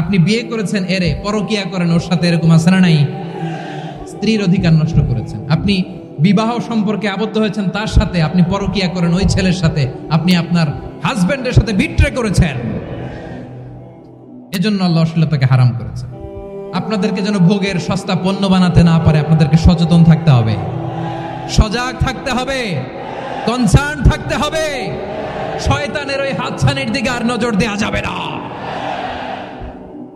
আপনি বিয়ে করেছেন, এরে পরকিয়া করেন, ওর সাথে এরকম আছে না নাই? স্ত্রীর অধিকার নষ্ট করেছেন। আপনি বিবাহ সম্পর্কে আবদ্ধ হয়েছেন তার সাথে, আপনি পরকিয়া করেন ওই ছেলের সাথে, আপনি আপনার হাজবেন্ডের সাথে বিট্রে করেছেন। এজন্য আল্লাহ অশ্লীলতাকে হারাম করেছেন। আপনাদেরকে যেন ভোগের সস্তা পণ্য বানাতে না পারে, আপনাদেরকে সচেতন থাকতে হবে। সজাগ থাকতে হবে। কনসার্ন থাকতে হবে। শয়তানের ওই হাতছানির দিকে আর নজর দেওয়া যাবে না।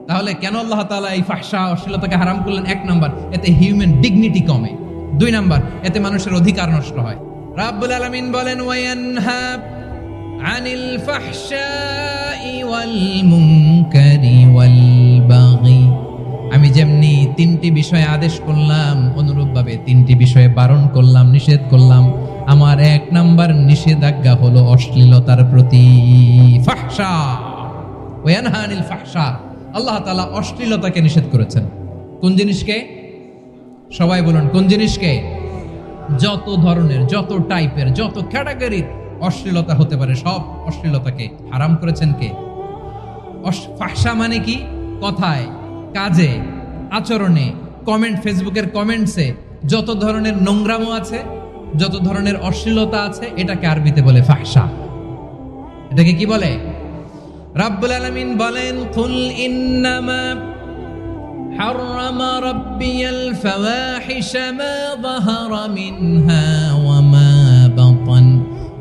তাহলে কেন আল্লাহ তালা এই ফাহশা অশ্লীলতাকে হারাম করলেন? এক নাম্বার, এতে হিউম্যান ডিগনিটি কমে। দুই নাম্বার, এতে মানুষের অধিকার নষ্ট হয়। রাব্বুল আলামিন বলেন আনিল ওয়াল আমি যেমনি তিনটি বিষয়ে আদেশ করলাম, অনুরূপভাবে তিনটি বিষয়ে বারণ করলাম, নিষেধ করলাম, আমার এক নাম্বার নিষেধাজ্ঞা হলো অশ্লীলতার প্রতি ফাহশা। ওয়ানহা আনিল ফাহশা। আল্লাহ তালা অশ্লীলতাকে নিষেধ করেছেন। কোন জিনিসকে? সবাই বলুন, কোন জিনিসকে? যত ধরনের, যত টাইপের, যত ক্যাটাগরির অশ্লীলতা হতে পারে, সব অশ্লীলতাকে হারাম করেছেন কে? ফাহশা মানে কি? কথায়, কাজে, আচরণে, কমেন্ট, ফেসবুকের কমেন্টসে যত ধরনের নোংরামও আছে, যত ধরনের অশ্লীলতা আছে, এটাকে আরবিতে বলে ফাহশা এটাকে কি বলে? রাব্বুল আলামিন বলেন কুল ইন্নামা حرم ربي الفواحش ما ظهر منها وما بطن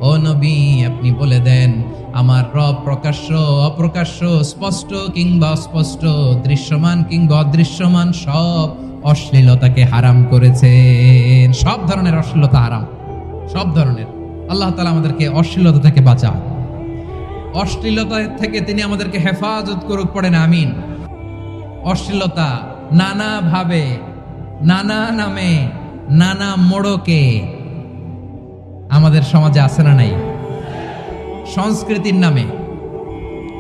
ও নবী আপনি বলে দেন আমার রব প্রকাশ্য অপ্রকাশ্য স্পষ্ট কিংবা অস্পষ্ট দৃশ্যমান কিংবা অদৃশ্যমান সব অশ্লীলতাকে হারাম করেছেন সব ধরনের অশ্লীলতা হারাম সব ধরনের আল্লাহ তাআলা আমাদেরকে অশ্লীলতা থেকে বাঁচান অশ্লীলতা থেকে তিনি আমাদেরকে হেফাজত করুক পড়েন আমিন। অশ্লীলতা নানা ভাবে নানা নামে, নানা মোড়কে আমাদের সমাজে আছে না নাই? সংস্কৃতির নামে,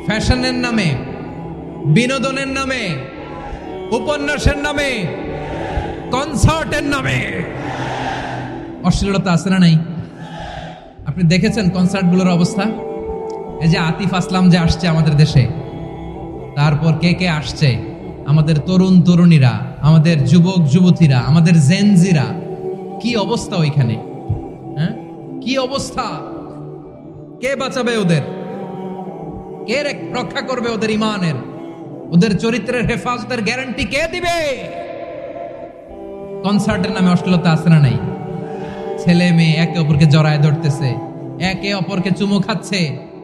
ফ্যাশনের নামে, বিনোদনের নামে, উপন্যাসের নামে, কনসার্টের নামে। অশ্লীলতা আছে না নাই? আপনি দেখেছেন কনসার্টগুলোর অবস্থা? এই যে আতিফ আসলাম যে আসছে আমাদের দেশে, তারপর কে কে আসছে? আমাদের তরুণ তরুণীরা, আমাদের যুবক যুবতীরা, আমাদের জেনজিরা কি অবস্থা ওইখানে? হ্যাঁ? কি অবস্থা? কে বাঁচাবে ওদের? কে রক্ষা করবে ওদের ইমানের? ওদের চরিত্রের হেফাজতের গ্যারান্টি কে দিবে? কনসার্টের নামে অশ্লীলতা আছে না নাই? ছেলে মেয়ে একে অপরকে জড়ায় ধরতেছে, একে অপরকে চুমু খাচ্ছে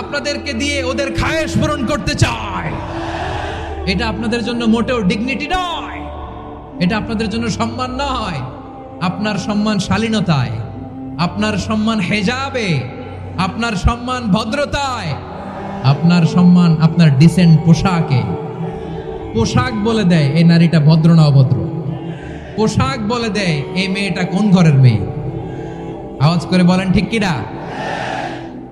আপনাদেরকে দিয়ে ওদের খায়েশ পূরণ করতে চায় এটা আপনাদের জন্য মোটেও ডিগনিটি নয়। এটা আপনাদের জন্য সম্মান নয়। আপনার সম্মান শালীনতায়, আপনার সম্মান হেজাবে, আপনার সম্মান ভদ্রতায়, আপনার সম্মান আপনার ডিসেন্ট পোশাকে। পোশাক বলে দেয়, এই নারীটা ভদ্র না অভদ্র? পোশাক বলে দেয়, এই মেয়েটা কোন ঘরের মেয়ে? আওয়াজ করে বলেন, ঠিক কিনা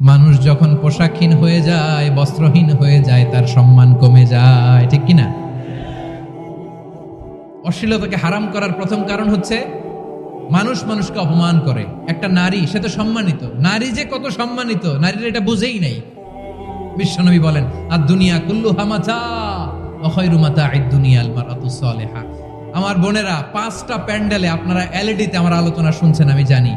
মানুষ যখন পোশাকহীন হয়ে যায়, বস্ত্রহীন হয়ে যায়, তার সম্মান কমে যায়। ঠিক কিনা? অশ্লীলতাকে হারাম করার প্রথম কারণ হচ্ছে, মানুষ মানুষকে অপমান করে। একটা নারী, সে তো সম্মানিত। নারী যে কত সম্মানিত, নারীর এটা বুঝেই নাই। বিশ্বনবী বলেন আর দুনিয়া কুল্লু হামাচা আই দুনিয়া আমার বোনেরা, পাঁচটা প্যান্ডেলে আপনারা এলইডিতে আমার আলোচনা শুনছেন, আমি জানি।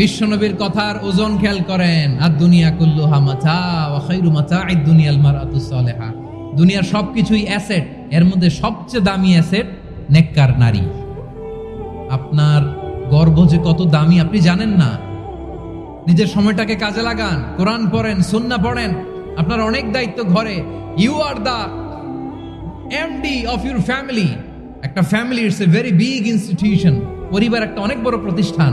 বিশ্বনবীর কথার ওজন খেয়াল করেন, আর দুনিয়া কুল্লু হামাথা ওয়া খায়রু মাতাঈদ দুনিয়াল মারাতু সালেহা। দুনিয়ার সবকিছুই অ্যাসেট, এর মধ্যে সবচেয়ে দামি অ্যাসেট নেককার নারী। আপনার গর্ব যে কত দামি আপনি জানেন না। নিজের সময়টাকে কাজে লাগান, কোরআন পড়েন সুন্না পড়েন। আপনার অনেক দায়িত্ব ঘরে। You are the MD of your family একটা family it's a very big institution পরিবার একটা অনেক বড় প্রতিষ্ঠান।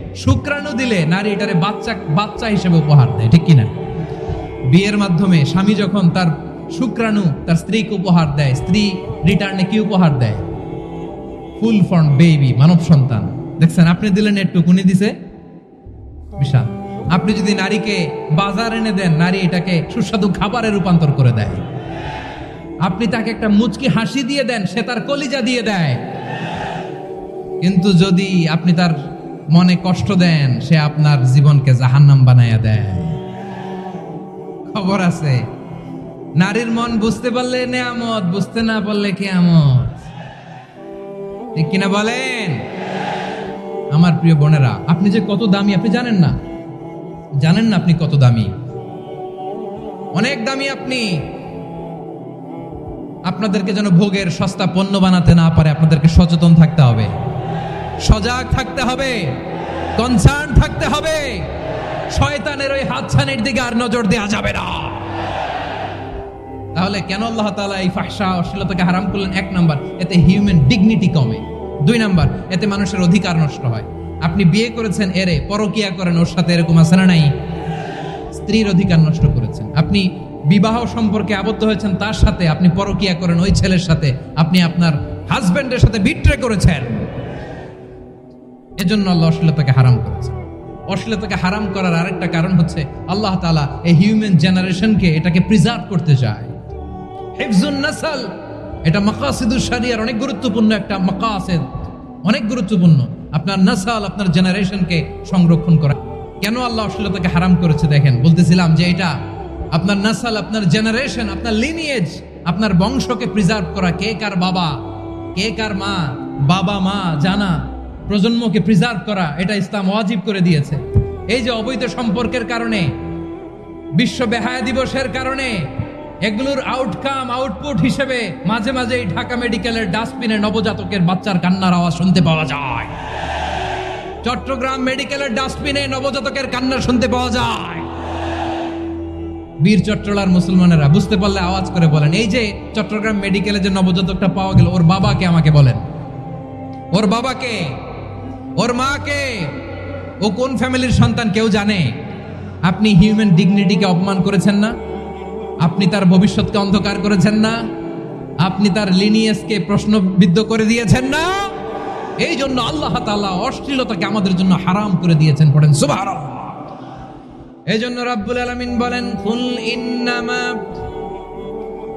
শুক্রাণু দিলে নারী এটারে বাচ্চা বাচ্চা হিসেবে উপহার দেয়, ঠিক কিনা? বিয়ের মাধ্যমে স্বামী যখন তার শুক্রাণু, তার স্ত্রীকে উপহার দেয়, স্ত্রী রিটার্নে কি উপহার দেয়? ফুল ফর্ম, বেবি, মানব সন্তান। দেখছেন, আপনি দিলেন একটু, কুনি দিছে? বিশাল। আপনি যদি নারীকে বাজার এনে দেন, নারী এটাকে সুস্বাদু খাবারে রূপান্তর করে দেয়। আপনি তাকে একটা মুচকি হাসি দিয়ে দেন, সে তার কলিজা দিয়ে দেয়। কিন্তু যদি আপনি তার মনে কষ্ট দেন, সে আপনার জীবনকে জাহান্নাম বানাইয়া দেয়। খবর আছে। নারীর মন বুঝতে পারলে নেয়ামত, বুঝতে না পারলে কেয়ামত। ঠিক কিনা বলেন? আমার প্রিয় বোনেরা, আপনি যে কত দামি, আপনি জানেন না? জানেন না আপনি কত দামি? অনেক দামি আপনি। আপনাদেরকে যেন ভোগের সস্তা পণ্য বানাতে না পারে, আপনাদেরকে সচেতন থাকতে হবে। সজাগ থাকতে হবে কনসার্ন থাকতে হবে। শয়তানের ওই হাতছানির দিকে আর নজর দেওয়া যাবে না। তাহলে কেন আল্লাহ তাআলা এই ফাহশা অশ্লীলতাকে হারাম করলেন? এক নাম্বার, এতে হিউম্যান ডিগনিটি কমে। দুই নাম্বার, এতে মানুষের অধিকার নষ্ট হয়। আপনি বিয়ে করেছেন, এরে পরকিয়া করেন, ওর সাথে এরকম আছে না নাই? স্ত্রীর অধিকার নষ্ট করেছেন। আপনি বিবাহ সম্পর্কে আবদ্ধ হয়েছেন, তার সাথে আপনি পরকিয়া করেন, ওই ছেলের সাথে আপনি আপনার হাজবেন্ডের সাথে বিট্রে করেছেন। এজন্য আল্লাহ অশ্লীলতাকে হারাম করেছেন। অশ্লীলতাকে হারাম করার আরেকটা কারণ হচ্ছে আল্লাহ তাআলা এই হিউম্যান জেনারেশনকে এটাকে প্রিজার্ভ করতে চায়। নাসাল, এটা অনেক গুরুত্বপূর্ণ একটা অনেক গুরুত্বপূর্ণ। আপনার নাসাল, আপনার জেনারেশনকে সংরক্ষণ করা। কেন আল্লাহ অশ্লীলতাকে হারাম করেছে দেখেন? বলতেছিলাম যে এটা আপনার নাসাল, আপনার জেনারেশন, আপনার লিনিয়েজ আপনার বংশকে প্রিজার্ভ করা। কে কার বাবা? কে কার মা? বাবা, মা, জানা। প্রজন্মকে প্রিজার্ভ করা, এটা ইসলাম ওয়াজিব করে দিয়েছে। এই যে অবৈধ সম্পর্কের কারণে, বিশ্ব বেহায়া দিবসের কারণে, এগুলোর আউটকাম আউটপুট হিসেবে মাঝে মাঝে এই ঢাকা মেডিকেলের ডাস্টবিনে নবজাতকের বাচ্চার কান্নার আওয়াজ শুনতে পাওয়া যায়। চট্টগ্রাম মেডিকেলের ডাস্টবিনে নবজাতকের কান্না শুনতে পাওয়া যায়। বীর চট্টলার মুসলমানেরা বুঝতে পারলে আওয়াজ করে বলেন, এই যে চট্টগ্রাম মেডিকেলে যে নবজাতকটা পাওয়া গেল, ওর বাবাকে আমাকে বলেন। ওর বাবাকে ওর মাকে ও কোন ফ্যামিলির সন্তান কেউ জানে আপনি হিউম্যান ডিগনিটিকে অপমান করেছেন না আপনি তার ভবিষ্যৎকে অন্ধকার করেছেন না আপনি তার লিনিয়েসকে প্রশ্নবিদ্ধ করে দিয়েছেন না এই জন্য আল্লাহ তাআলা অশ্লীলতাকে আমাদের জন্য হারাম করে দিয়েছেন পড়েন সুবহানাল্লাহ এই জন্য রাব্বুল আলামিন বলেন কুল ইন্নামা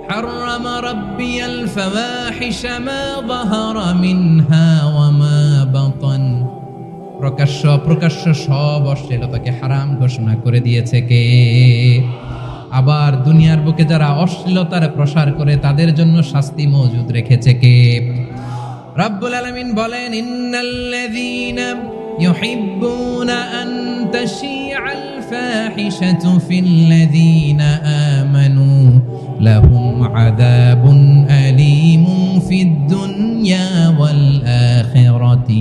حرم ربي الفواحش ما ظهر منها وما بطن প্রকাশ্য প্রকাশ্য সব অশ্লীলতাকে হারাম ঘোষণা করে দিয়েছে কে? আবার দুনিয়ার বুকে যারা অশ্লীলতার প্রসার করে, তাদের জন্য শাস্তি মজুদ রেখেছে কে? রাব্বুল আলামিন বলেন, ইন্নাল্লাযীনা ইউহিব্বুনা আন তাশিআল ফাহিশাতু ফিল্লাযীনা আমানু লাহুম আযাবুন আলীমুন ফিদ দুনিয়া ওয়াল আখিরাতি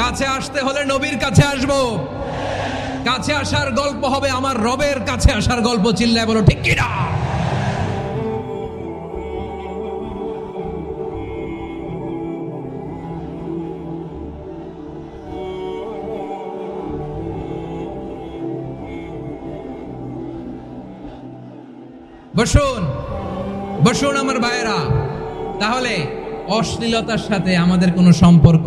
কাছে আসতে হলে নবীর কাছে আসব। কাছে আসার গল্প হবে আমার রবের কাছে আসার গল্প চিল্লায় বলো, ঠিক কিনা? বসুন বসুন আমার ভাইয়েরা। তাহলে অশ্লীলতার সাথে আমাদের কোনো সম্পর্ক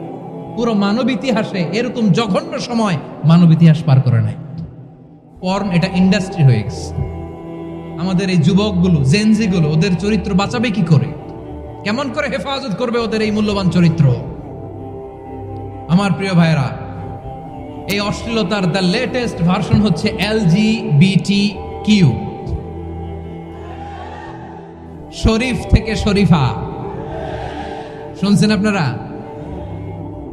পুরো মানব ইতিহাসে এরকম জঘন্য সময় মানব ইতিহাস পার করে নাই। পর্ন এটা ইন্ডাস্ট্রি হয়ে গেছে। আমাদের এই যুবকগুলো জেনজিগুলো ওদের চরিত্র বাঁচাবে কি করে? কেমন করে হেফাজত করবে ওদের এই মূল্যবান চরিত্র? আমার প্রিয় ভাইয়েরা, এই অশ্লীলতার দ্য লেটেস্ট ভার্সন হচ্ছে এলজি বিটি কিউ শরীফ থেকে শরীফা। শুনছেন আপনারা?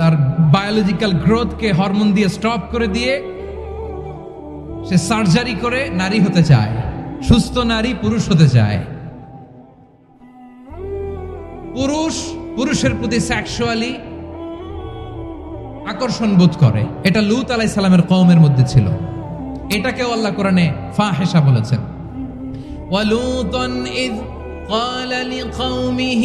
তার বায়োলজিক্যাল গ্রোথকে হরমোন দিয়ে স্টপ করে দিয়ে সে সার্জারি করে নারী হতে চায় সুস্থ নারী পুরুষ হতে চায় পুরুষ পুরুষের প্রতি সেক্সুয়ালি আকর্ষণ বোধ করে এটা লুত আলাই সালামের কওমের মধ্যে ছিল এটাকেও আল্লাহ কোরআনে ফাহেসা বলেছেন ولوطا إذ قال لقومه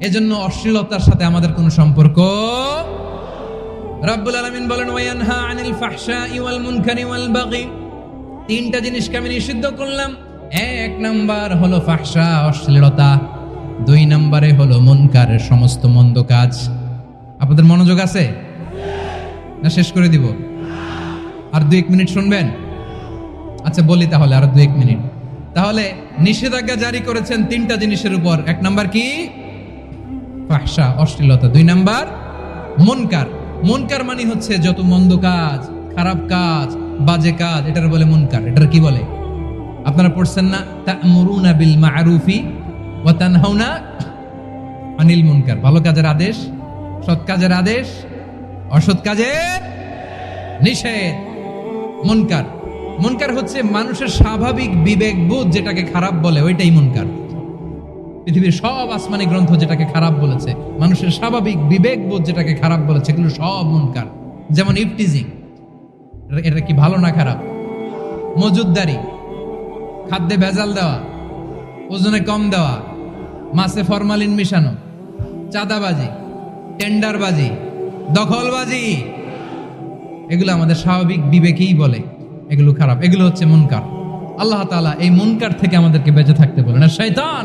এজন্য অশ্লীলতার সাথে আমাদের কোনো সম্পর্ক রাব্বুল আলামিন বলেন ওয়ায়ানহা আনিল ফাহশাই ওয়াল মুনকারি ওয়াল বাগি। তিনটা জিনিসকে আমি নিষিদ্ধ করলাম। এক নাম্বার হলো ফাহশা, অশ্লীলতা। দুই নম্বরে হলো মুনকারের সমস্ত মন্দ কাজ। আপনাদের মনোযোগ আছে? না, শেষ করে দিব। আর দুই এক মিনিট শুনবেন? আচ্ছা বলি তাহলে, আর দু এক মিনিট। তাহলে নিষেধাজ্ঞা জারি করেছেন তিনটা জিনিসের উপর। এক নাম্বার কি? ফাহশা, অশ্লীলতা। দুই নাম্বার, মনকার। মনকার মানে হচ্ছে যত মন্দ কাজ, খারাপ কাজ, বাজে কাজ, এটার বলে মনকার। এটার কি বলে? আপনারা পড়ছেন না, তা'মুরুনা বিল মা'রুফি ওয়া তানহাউনা আনিল মুনকার। ভালো কাজের আদেশ, সৎ কাজের আদেশ, অসৎ কাজের নিষেধ। মুনকার। মুনকার হচ্ছে মানুষের স্বাভাবিক বিবেক বোধ যেটাকে খারাপ বলে, ওইটাই মুনকার। পৃথিবীর সব আসমানি গ্রন্থ যেটাকে খারাপ বলেছে, মানুষের স্বাভাবিক বিবেক বোধ যেটাকে খারাপ বলেছে, এগুলো সব মুনকার। যেমন ইফটিজিং এটা কি ভালো না খারাপ? মজুদদারি, খাদ্যে ভেজাল দেওয়া, ওজনে কম দেওয়া, মাছে ফরমালিন মিশানো, চাঁদাবাজি, টেন্ডারবাজি, দখলবাজি, এগুলো আমাদের স্বাভাবিক বিবেকেই বলে, এগুলো খারাপ, এগুলো হচ্ছে মুনকার। আল্লাহ তাআলা এই মুনকার থেকে আমাদেরকে বেঁচে থাকতে বলেন। আর শয়তান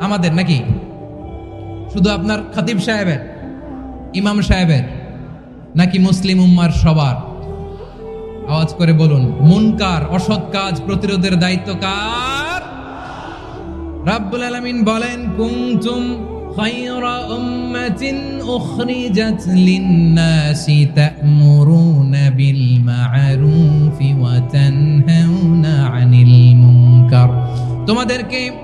আমাদের নাকি? শুধু আপনার খাতিব সাহেবের, ইমাম সাহেবের, নাকি মুসলিম উম্মার সবার? আওয়াজ করে বলুন মুনকার অসৎ কাজ, প্রতিরোধের দায়িত্ব কার? রাব্বুল আলামিন বলেন, কুনতুম খায়রা উম্মাতিন উখরিজাত লিন-নাসি তা'মুরুনা বিল মা'রুফি ওয়া তানহাউনা 'আনিল মুনকার। তোমাদেরকে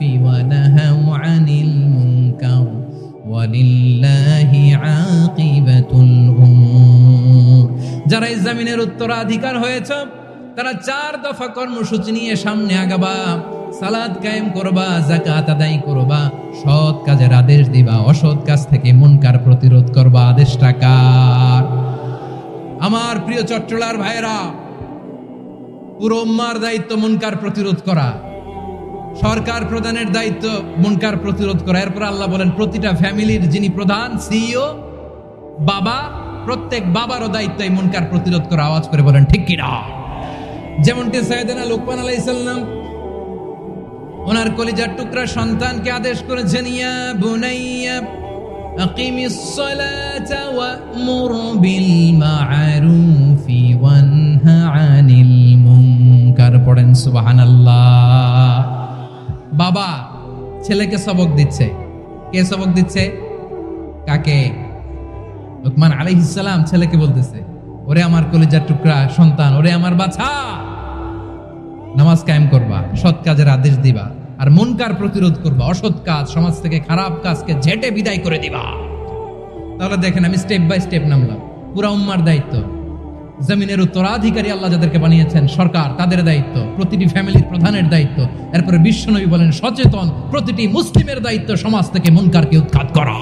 নাহাউ আনিল মুনকার ওয়ালিল্লাহি আকিবাতুল উমুর যারা এই জমিনের উত্তরাধিকার হয়েছে, তারা চার দফা কর্মসূচি নিয়ে সামনে আগাবা। সালাদ কায়েম করবা জাকাত আদায় করবা, সৎ কাজের আদেশ দিবা, অসৎ কাজ থেকে মুনকার প্রতিরোধ করবা, আদেশটা কার? আমার প্রিয় চট্টলার ভাইরা পুরো দায়িত্ব মুনকার প্রতিরোধ করা। সরকার প্রধানের দায়িত্ব মুনকার প্রতিরোধ করা। এরপর আল্লাহ বলেন, প্রতিটা ফ্যামিলির যিনি প্রধান, সিইও, বাবা, প্রত্যেক বাবারও দায়িত্ব এই মুনকার প্রতিরোধ করা। আওয়াজ করে বলেন, ঠিক কিনা? যেমনটি সাইয়েদনা লোকমান আলাইসাল্লাম ওনার কলিজার টুকরা সন্তানকে আদেশ করেছেন, ইয়া বুনাইয়া আকিমিস সালাতা ওয়া'মুর বিল মা'রুফি ওয়ানহা আনিল মুনকার। পড়েন সুবহানাল্লাহ। বাবা, ছেলেকে সবক দিচ্ছে। কে সবক দিচ্ছে? কাকে? লোকমান আলাইহিস সালাম ছেলেকে বলতেছে, ওরে আমার কলিজার টুকরা সন্তান, ওরে আমার বাছা, নামাজ কায়েম করবা, সৎ কাজের আদেশ দিবা, আর মনকার প্রতিরোধ করবা, অসৎ কাজ, সমাজ থেকে খারাপ কাজকে ঝেটে বিদায় করে দিবা। তাহলে দেখেন আমি স্টেপ বাই স্টেপ নামলাম, পুরা উম্মার দায়িত্ব। জমিনের উত্তরাধিকারী আল্লাহ যাদেরকে বানিয়েছেন সরকার, তাদের দায়িত্ব, প্রতিটি ফ্যামিলির প্রধানের দায়িত্ব। এরপরে বিশ্বনবী বলেন, সচেতন, প্রতিটি মুসলিমের দায়িত্ব সমাজ থেকে মুনকারকে উৎখাত করা।